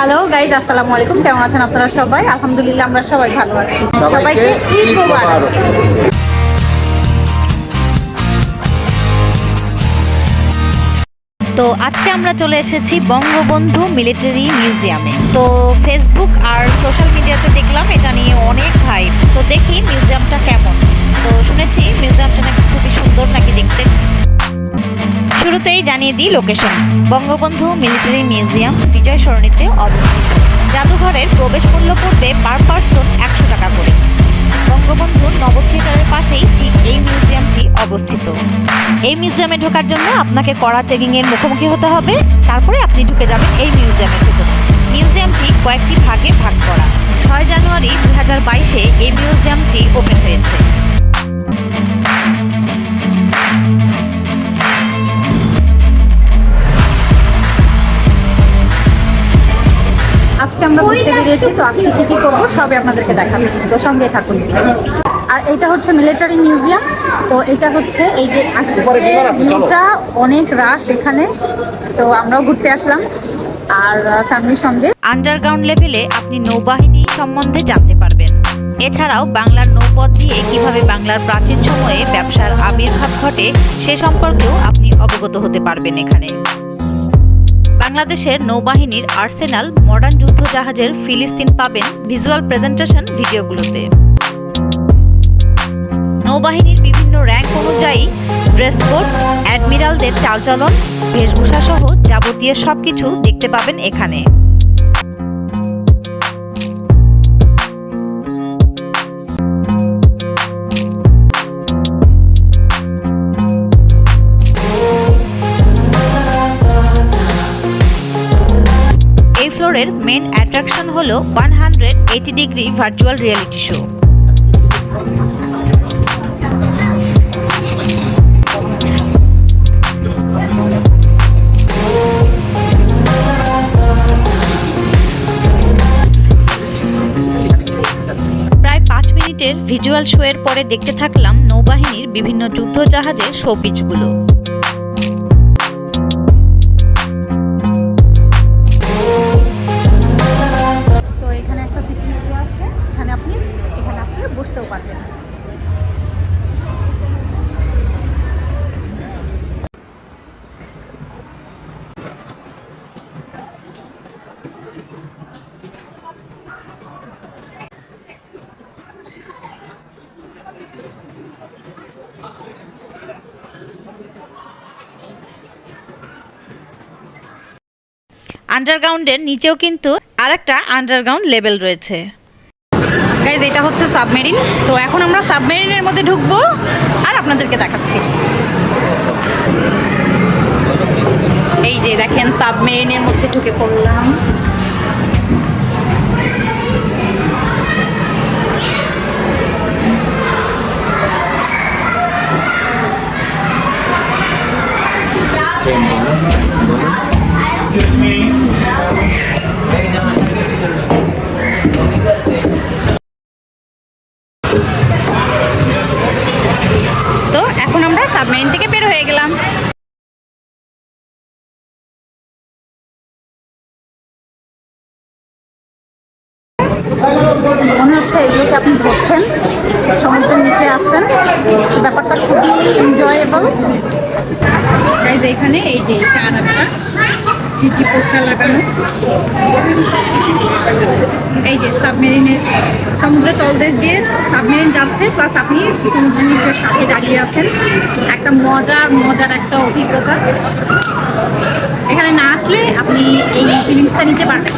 Hello guys আসসালামু আলাইকুম। কেমন আছেন আপনারা সবাই? আলহামদুলিল্লাহ আমরা সবাই ভালো আছি। সবাইকে ঈদ মোবারক। তো আজকে আমরা চলে এসেছি বঙ্গবন্ধু মিলিটারি মিউজিয়ামে। তো ফেসবুক আর সোশ্যাল মিডিয়াতে দেখলাম এটা নিয়ে অনেক হাইপ তো দেখি মিউজিয়ামটা কেমন। তো শুনেছি মিউজিয়ামটা নাকি খুবই সুন্দর নাকি দেখতে। শুরুতেই জানিয়ে দিই লোকেশন বঙ্গবন্ধু মিলিটারি মিউজিয়াম বিজয় সরণিতে অবস্থিত। জাদুঘরের প্রবেশ মূল্য পড়বে পার পার্সন একশো টাকা করে। বঙ্গবন্ধুর নব থিয়েটারের পাশেই ঠিক এই মিউজিয়ামটি অবস্থিত। এই মিউজিয়ামে ঢোকার জন্য আপনাকে কড়া চেকিংয়ের মুখোমুখি হতে হবে। তারপরে আপনি ঢুকে যাবেন এই মিউজিয়ামের ভিতরে। মিউজিয়ামটি কয়েকটি ভাগে ভাগ করা। ছয় জানুয়ারি দু হাজার বাইশে এই মিউজিয়ামটি ওপেন হয়েছে। আজকে আমরা ঘুরতে বেরিয়েছি তো আজকে কি কি করব সবই আপনাদেরকে দেখাচ্ছি। তো সঙ্গে থাকুন। আর এইটা হচ্ছে মিলিটারি মিউজিয়াম তো এটা হচ্ছে এই যে আজকে ভিউটা অনেক রাশ এখানে তো আমরাও ঘুরতে আসলাম আর ফ্যামিলির সঙ্গে। আন্ডারগ্রাউন্ড লেভেলে আপনি নৌবাহিনী সম্বন্ধে জানতে পারবেন। এছাড়াও বাংলার নৌপথ দিয়ে কীভাবে বাংলার প্রাচীন সময়ে ব্যবসার আবির্ভাব ঘটে সে সম্পর্কেও আপনি অবগত হতে পারবেন এখানে। বাংলাদেশের নৌবাহিনীর আর্সেনাল মডার্ন যুদ্ধ জাহাজের ফিলিস্তিন পাবেন ভিজুয়াল প্রেজেন্টেশন ভিডিওগুলোতে। নৌবাহিনীর বিভিন্ন র্যাঙ্ক অনুযায়ী ড্রেস অ্যাডমিরালদের চালচলন বেশভূষা সহ যাবতীয় সব কিছু দেখতে পাবেন এখানে। ফ্লোরের মেন অ্যাট্রাকশন হলো one hundred eighty degree virtual reality show প্রায় পাঁচ মিনিটের ভিজুয়াল শো এর পরে দেখতে থাকলাম নৌবাহিনীর বিভিন্ন যুদ্ধ জাহাজের শোপিচগুলো আন্ডারগ্রাউন্ডের নিচেও কিন্তু আরেকটা আন্ডারগ্রাউন্ড লেভেল রয়েছে। গাইজ এটা হচ্ছে সাবমেরিন তো এখন আমরা সাবমেরিনের মধ্যে ঢুকবো আর আপনাদেরকে দেখাচ্ছি। এই যে দেখেন সাবমেরিনের মধ্যে ঢুকে পড়লাম। তো এখন আমরা সাবমেরিন থেকে বের হয়ে গেলাম। মনে হচ্ছে এগুলোকে আপনি ধরছেন, সমুদ্রের নিচে আসছেন। ব্যাপারটা খুবই এনজয়েবল এখানে এই যে এটা আর একটা কি পোস্টার লাগানো? এই যে সাবমেরিনের সমুদ্রের তলদেশ দিয়ে সাবমেরিন যাচ্ছে প্লাস আপনি সমুদ্রের সাথে দাঁড়িয়ে আছেন। একটা মজার মজার একটা অভিজ্ঞতা। এখানে না আসলে আপনি এই ফিলিংসটা নিতে পারবেন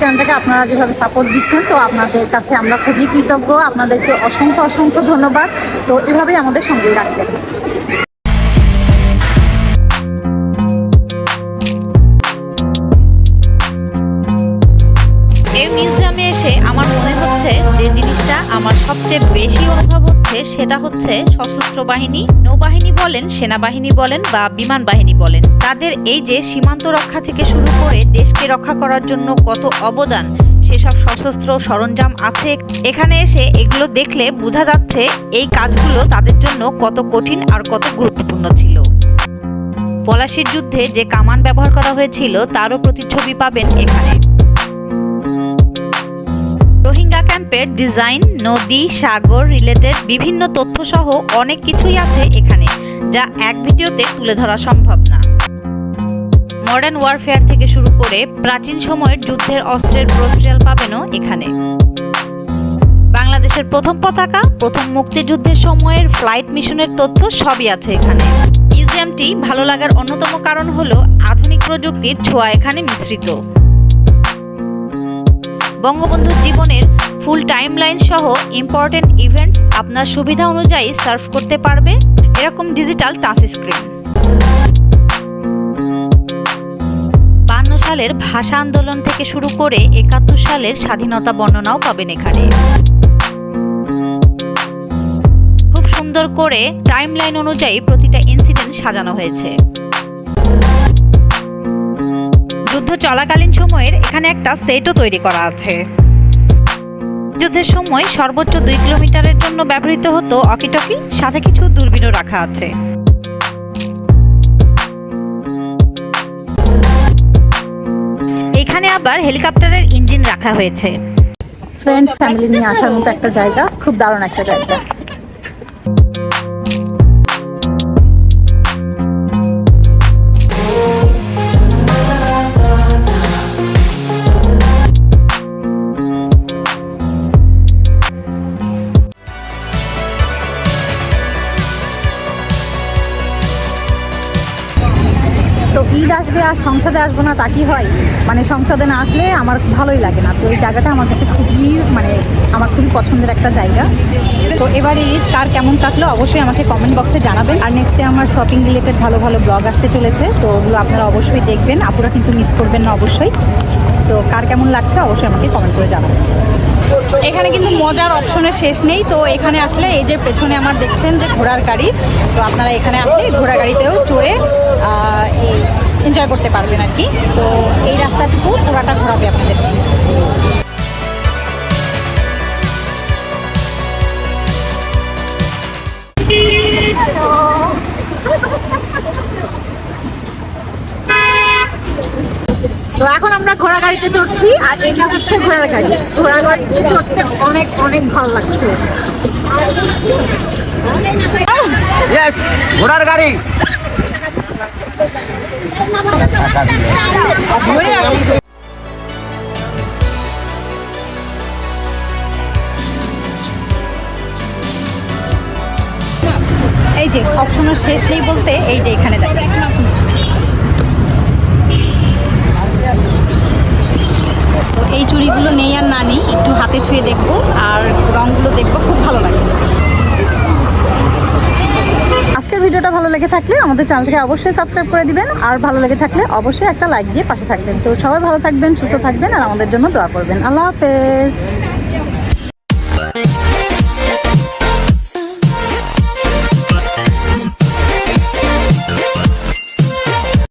চ্যানেলটাকে আপনারা যেভাবে সাপোর্ট দিচ্ছেন, তো আপনাদের কাছে আমরা খুবই কৃতজ্ঞ। আপনাদেরকে অসংখ্য অসংখ্য ধন্যবাদ। তো এভাবেই আমাদের সঙ্গেই রাখবেন। আমার সবচেয়ে বেশি অনুভব হচ্ছে সেটা হচ্ছে সশস্ত্র বাহিনী, নৌবাহিনী বলেন, সেনাবাহিনী বলেন বা বিমান বাহিনী বলেন। তাদের এই যে সীমান্ত রক্ষা থেকে শুরু করে দেশকে রক্ষা করার জন্য কত অবদান, সেসব সশস্ত্র সরঞ্জাম আছে? এখানে এসে এগুলো দেখলে বোঝা যাচ্ছে এই কাজগুলো তাদের জন্য কত কঠিন আর কত গুরুত্বপূর্ণ ছিল। পলাশির যুদ্ধে যে কামান ব্যবহার করা হয়েছিল, তারও প্রতিচ্ছবি পাবেন এখানে। রোহিঙ্গা ক্যাম্পের ডিজাইন, নদী, সাগর রিলেটেড বিভিন্ন তথ্য সহ অনেক কিছুই আছে এখানে, যা এক ভিডিওতে তুলে ধরা সম্ভব না। মডার্ন ওয়ারফেয়ার থেকে শুরু করে প্রাচীন সময়ের যুদ্ধের অস্ত্রের প্রোস্ট্রিয়াল পাবেনও এখানে। বাংলাদেশের প্রথম পতাকা, প্রথম মুক্তিযুদ্ধের সময়ের ফ্লাইট মিশনের তথ্য সবই আছে এখানে। মিউজিয়ামটি ভালো লাগার অন্যতম কারণ হলো আধুনিক প্রযুক্তির ছোঁয়া এখানে মিশ্রিত। বঙ্গবন্ধুর জীবনের ফুল টাইমলাইন সহ ইম্পর্টেন্ট ইভেন্টস আপনার সুবিধা অনুযায়ী সার্ভ করতে পারবে। এরকম ডিজিটাল টাচ স্ক্রিন বান্ন সালের ভাষা আন্দোলন থেকে শুরু করে একাত্তর সালের স্বাধীনতা বর্ণনাও পাবেন এখানে। খুব সুন্দর করে টাইমলাইন অনুযায়ী প্রতিটা ইনসিডেন্ট সাজানো হয়েছে। চলাকালীন সময়ের এখানে একটা সেটও তৈরি করা আছে। যুদ্ধের সময় সর্বোচ্চ দুই কিলোমিটারের জন্য ব্যবহৃত হতো অকিটকি সাথে কিছু দূরবীনও রাখা আছে। এখানে আবার হেলিকপ্টারের ইঞ্জিন রাখা হয়েছে। ফ্রেন্ড ফ্যামিলি নিয়ে আসার মতো একটা জায়গা, খুব দারুণ একটা জায়গা। ঈদ আসবে আর সংসদে আসব না তা কি হয়? মানে সংসদে না আসলে আমার ভালোই লাগে না। তো এই জায়গাটা আমার কাছে খুবই মানে আমার খুবই পছন্দের একটা জায়গা। তো এবারে ঈদ, কার কেমন কাটলো অবশ্যই আমাকে কমেন্ট বক্সে জানাবেন। আর নেক্সটে আমার শপিং রিলেটেড ভালো ভালো ব্লগ আসতে চলেছে, তো ওগুলো আপনারা অবশ্যই দেখবেন। আপুরা কিন্তু মিস করবেন না অবশ্যই। তো কার কেমন লাগছে অবশ্যই আমাকে কমেন্ট করে জানাবেন। এখানে কিন্তু মজার অপশনের শেষ নেই, তো এখানে আসলে এই যে পেছনে আমার দেখছেন যে ঘোড়ার গাড়ি, তো আপনারা এখানে আসলে এই ঘোড়া গাড়িতেও চড়ে এনজয় করতে পারবেন আর কি। তো এই রাস্তাটুকু পুরাটা ঘোরাবে আপনাদের। তো এখন আমরা ঘোড়া গাড়িতে চড়ছি, আর এটা হচ্ছে ঘোড়ার গাড়ি। ঘোড়া গাড়িতে চড়তে অনেক অনেক ভালো লাগছে। ঘোড়ার গাড়ি। এই যে অপশনের শেষ নেই বলতে, এই যে এখানে দেখেন এই চুড়িগুলো নেই আর না নেই, একটু হাতে ছুঁয়ে দেখব, আর রংগুলো দেখব, খুব ভালো লাগে। ভিডিওটা ভালো লেগে থাকলে আমাদের চ্যানেলটাকে অবশ্যই সাবস্ক্রাইব করে দিবেন। আর ভালো লেগে থাকলে অবশ্যই একটা লাইক দিয়ে পাশে থাকবেন। তো সবাই ভালো থাকবেন, সুস্থ থাকবেন, আর আমাদের জন্য দোয়া করবেন। আল্লাহ হাফেজ।